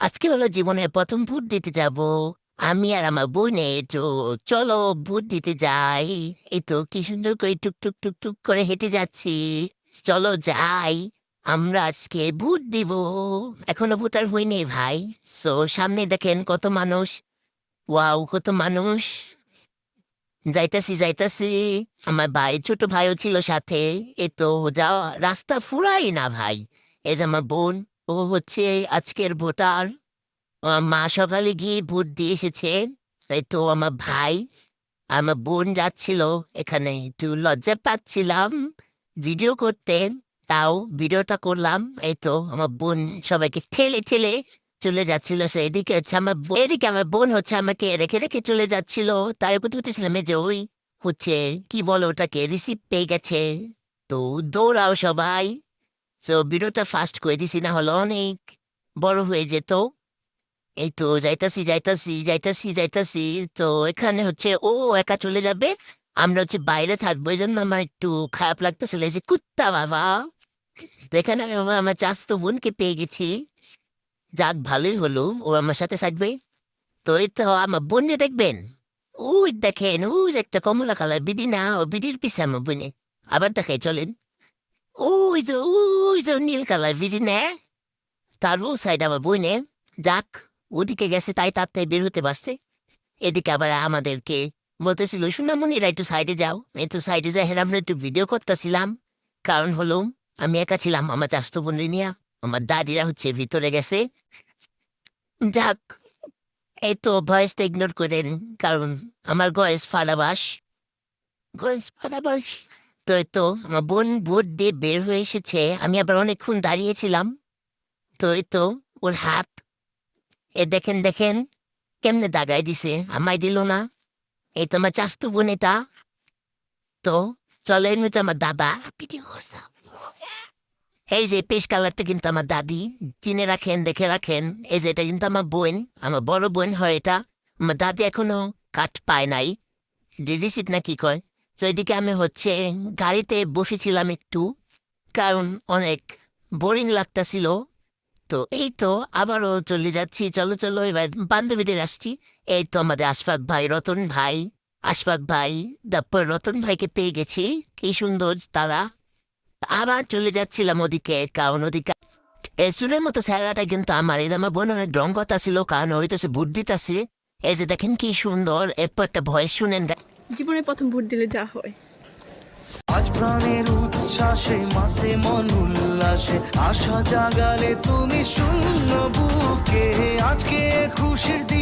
আজকে হলো জীবনে প্রথম ভোট দিতে যাব। আমি আর আমার বোনে তো, চলো ভোট দিতে যাই। এই তো, কি সুন্দর করে টুক টুক টুক টুক করে হেঁটে যাচ্ছি। চলো যাই, আমরা আজকে ভোট দিব। এখনও ভোটার হইনি ভাই। সো সামনে দেখেন কত মানুষ। ওয়াও, কত মানুষ। যাইতাছি যাইতাছি। আমার ভাই, ছোট ভাইও ছিল সাথে। এ তো, যাওয়া, রাস্তা ফুরাই না ভাই। এ যে আমার বোন ও হচ্ছে আজকের ভোটার। মা সকালে গিয়ে ভোট দিয়ে এসেছে। এই তো আমার ভাই, আমার বোন যাচ্ছিল এখানে। একটু লজ্জা পাচ্ছিলাম ভিডিও করতে, তাও ভিডিওটা করলাম। এই তো আমার বোন সবাইকে ঠেলে ঠেলে চলে যাচ্ছিল সে এদিকে হচ্ছে আমার এদিকে আমার বোন হচ্ছে আমাকে রেখে রেখে চলে যাচ্ছিল। তাই এই যে ওই হচ্ছে, কি বলো ওটাকে রিসিভ পেয়ে গেছে। তো দৌড়াও সবাই। তো ভিডিওটা ফাস্ট করে দিছি না হলো অনেক বড় হয়ে যেত। এই তো যাইতাছি যাইতাছি যাইতাছি যাইতাছি। তো এখানে হচ্ছে ও একা চলে যাবে, আমরা হচ্ছে বাইরে থাকব। এই জন্য আমার একটু খারাপ লাগতেছিল যে কুত্তা বাবা। তো এখানে আমি আমার- চাস্তো বোনকে পেয়ে গেছি। যাক, ভালোই হলো, ও আমার সাথে থাকবে। তো এই তো আমার বোনকে দেখবেন। ওই দেখেন, ওই একটা কমলা কালার বিডি না ও বিডির পিছে আমার বোনে। আবার দেখাই, চলেন। ওই যে ওই যে নীল কালার বিডি না তার ও সাইড আমার বইনে যাক ওদিকে গেছে তাই তাড়াতাড়ি বের হতে পারছে এদিকে আবার আমাদেরকে বলতেছিল সুনামনিরা একটু সাইডে যাও একটু সাইডে যাই হেরাম একটু ভিডিও করতেছিলাম কারণ হলো আমি একা ছিলাম আমার চাস্তো বোন নিয়ে আমার দাদিরা হচ্ছে ভিতরে গেছে যাক এই তো ভয়েসটা ইগনোর করেন কারণ আমার গয়েস ফালাবাস গয়েস ফালাবাস তো তো আমার বোন ভোট দিয়ে বের হয়ে এসেছে। আমি আবার অনেকক্ষণ দাঁড়িয়েছিলাম। তো এই তো, ওর হাত, এ দেখেন দেখেন, কেমনে দাগাই দিছে, আমায় দিল না। এই তো আমার চাস্তো বোন এটা। তো চলেন এটা আমার দাদা। এই যে, পেশ কালারটা কিন্তু আমার দাদি। চিনে রাখেন, দেখে রাখেন। এই যে, এটা কিন্তু আমার বোন, আমার বড় বোন হয় এটা। আমার দাদি এখনও কাঠ পায় নাই। রিসিট না কি কয়? তো এদিকে আমি হচ্ছে গাড়িতে বসেছিলাম একটু, কারণ অনেক বোরিং লাগতাছিল। তো এই তো আবারও চলে যাচ্ছি। চলো চলো, এবার বান্ধবীদের আসছি। এই তো আমাদের আশফাক ভাই, রতন ভাই। আশফাক ভাই তারপর রতন ভাইকে পেয়ে গেছি। কি সুন্দর তারা। আবার চলে যাচ্ছিলাম ওদিকে, কারণ ওদিকে এসুরের মতো স্যারাটা কিন্তু আমার, এই আমার বোন অনেক রং কথা ছিল, কারণ ওই তো সে দিতেছে। এই যে দেখেন কি সুন্দর এরপর একটা ভয়েস শুনেন। জীবনে প্রথম ভোট দিলে যা হয়। আজ প্রাণের উচ্ছ্বাসে মাতে মন উল্লাসে, আশা জাগালে তুমি শূন্য বুকে। আজকে খুশির দিনে